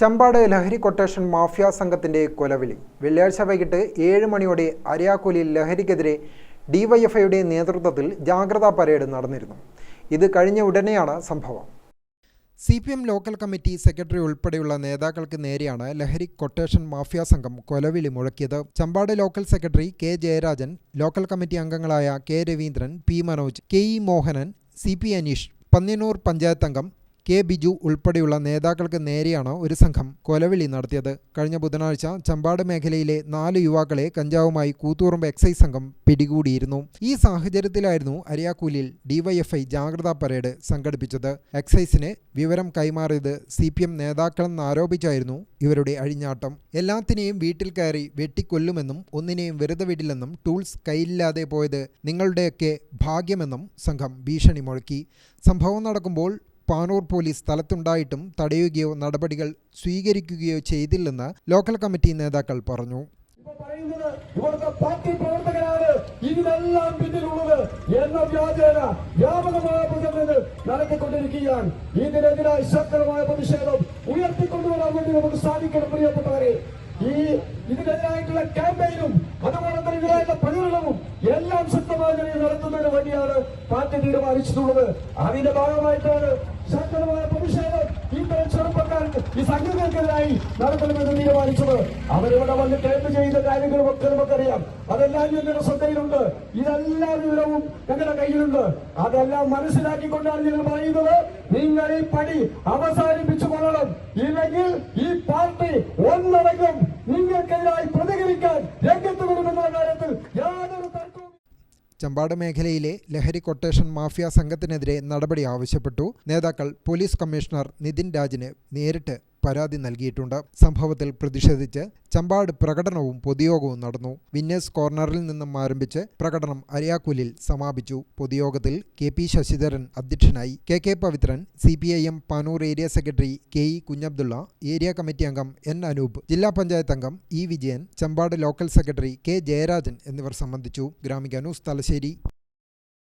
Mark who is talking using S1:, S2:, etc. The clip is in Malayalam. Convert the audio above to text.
S1: ചമ്പാട് ലഹരി കൊട്ടേഷൻ മാഫിയ സംഘത്തിന്റെ കൊലവിളി. വെള്ളിയാഴ്ച വൈകിട്ട് ഏഴ് മണിയോടെ അരിയാക്കൊലിയിൽ ലഹരിക്കെതിരെ ഡിവൈഎഫ്ഐയുടെ നേതൃത്വത്തിൽ ജാഗ്രതാ പരേഡ് നടന്നിരുന്നു. ഇത് കഴിഞ്ഞ ഉടനെയാണ് സംഭവം. C P M local committee secretary ഉൾപ്പെടെയുള്ള നേതാക്കൾക്ക് നേരെയാണ് ലഹരി കൊട്ടേഷൻ മാഫിയ സംഘം കൊലവിളി മുഴക്കിയത്. Champad local secretary K Jayarajan local committee അംഗങ്ങളായ K Raveendran P Manoj K E Mohanan C P Aneesh Panniyannur panchayat അംഗം കെ ബിജു ഉൾപ്പെടെയുള്ള നേതാക്കൾക്ക് നേരെയാണ് ഒരു സംഘം കൊലവിളി നടത്തിയത്. കഴിഞ്ഞ ബുധനാഴ്ച ചമ്പാട് മേഖലയിലെ നാല് യുവാക്കളെ കഞ്ചാവുമായി കൂത്തുപറമ്പ് എക്സൈസ് സംഘം പിടികൂടിയിരുന്നു. ഈ സാഹചര്യത്തിലായിരുന്നു അരിയാക്കൂലിൽ ഡിവൈഎഫ്ഐ ജാഗ്രതാ പരേഡ് സംഘടിപ്പിച്ചത്. എക്സൈസിന് വിവരം കൈമാറിയത് സി പി എം നേതാക്കളെന്നാരോപിച്ചായിരുന്നു ഇവരുടെ അഴിഞ്ഞാട്ടം. എല്ലാത്തിനെയും വീട്ടിൽ കയറി വെട്ടിക്കൊല്ലുമെന്നും ഒന്നിനെയും വെറുതെ വിടില്ലെന്നും ടൂൾസ് കയ്യിലില്ലാതെ പോയത് നിങ്ങളുടെയൊക്കെ ഭാഗ്യമെന്നും സംഘം ഭീഷണി മുഴക്കി. സംഭവം നടക്കുമ്പോൾ പാനൂർ പോലീസ് സ്ഥലത്തുണ്ടായിട്ടും തടയുകയോ നടപടികൾ സ്വീകരിക്കുകയോ ചെയ്തില്ലെന്ന് ലോക്കൽ കമ്മിറ്റി നേതാക്കൾ പറഞ്ഞു.
S2: ഇവിടുത്തെ പാർട്ടി പ്രവർത്തകരാണ്. ഇതിനെല്ലാം പിന്നിലുള്ളത് എന്ന വ്യാജേന വ്യാപകമായ പ്രചരണങ്ങൾ നടത്തിക്കൊണ്ടിരിക്കുകയാണ്. ഇതിനെതിരായി ശക്തമായ പ്രതിഷേധം ഉയർത്തിക്കൊണ്ടുവരാൻ വേണ്ടി നമുക്ക് സാധിക്കണം പ്രിയപ്പെട്ടവരെ. ഈ ഇതിനെതിരായിട്ടുള്ള ക്യാമ്പയിനും അതുപോലെ തന്നെ ഇതിനായിട്ടുള്ള പ്രചരണവും എല്ലാം ശക്തമായ നടത്തുന്നതിന് വേണ്ടിയാണ് പാർട്ടി തീരുമാനിച്ചിട്ടുള്ളത്. അതിന്റെ ഭാഗമായിട്ടാണ് ശക്തമായ പ്രതിഷേധം ഇത്തരം ചെറുപ്പക്കാർക്ക് ഈ സംഘങ്ങൾക്കെതിരായി നടത്തണമെന്ന് തീരുമാനിച്ചത്. അവരിവിടെ വന്ന് ക്യാമ്പ് ചെയ്ത കാര്യങ്ങളുമൊക്കെ നമുക്കറിയാം. അതെല്ലാം ഞങ്ങളുടെ ശ്രദ്ധയിലുണ്ട്. ഇതെല്ലാ വിവരവും ഞങ്ങളുടെ കയ്യിലുണ്ട്. അതെല്ലാം മനസ്സിലാക്കിക്കൊണ്ടാണ് ഞങ്ങൾ പറയുന്നത്. നിങ്ങൾ ഈ പണി അവസാനിപ്പിച്ചു കൊള്ളണം. ഇല്ലെങ്കിൽ ഈ പാർട്ടി ഒന്നടങ്കം
S1: ചമ്പാട് മേഖലയിലെ ലഹരി കൊട്ടേഷൻ മാഫിയ സംഘത്തിനെതിരെ നടപടി ആവശ്യപ്പെട്ടു. നേതാക്കൾ പോലീസ് കമ്മീഷണർ നിതിൻ രാജിന് നേരിട്ട് പരാതി നൽകിയിട്ടുണ്ട്. സംഭവത്തിൽ പ്രതിഷേധിച്ച് ചമ്പാട് പ്രകടനവും പൊതുയോഗവും നടന്നു. വിന്നേഴ്സ് കോർണറിൽ നിന്നും ആരംഭിച്ച് പ്രകടനം അരിയാക്കുലിൽ സമാപിച്ചു. പൊതുയോഗത്തിൽ കെ പി ശശിധരൻ അധ്യക്ഷനായി. K K Pavithran C P I M Panoor area secretary K E Kunhabdulla area committee അംഗം എൻ അനൂപ് ജില്ലാ പഞ്ചായത്ത് അംഗം E Vijayan Champad local secretary K Jayarajan എന്നിവർ സംബന്ധിച്ചു. ഗ്രാമിക ന്യൂസ് തലശ്ശേരി.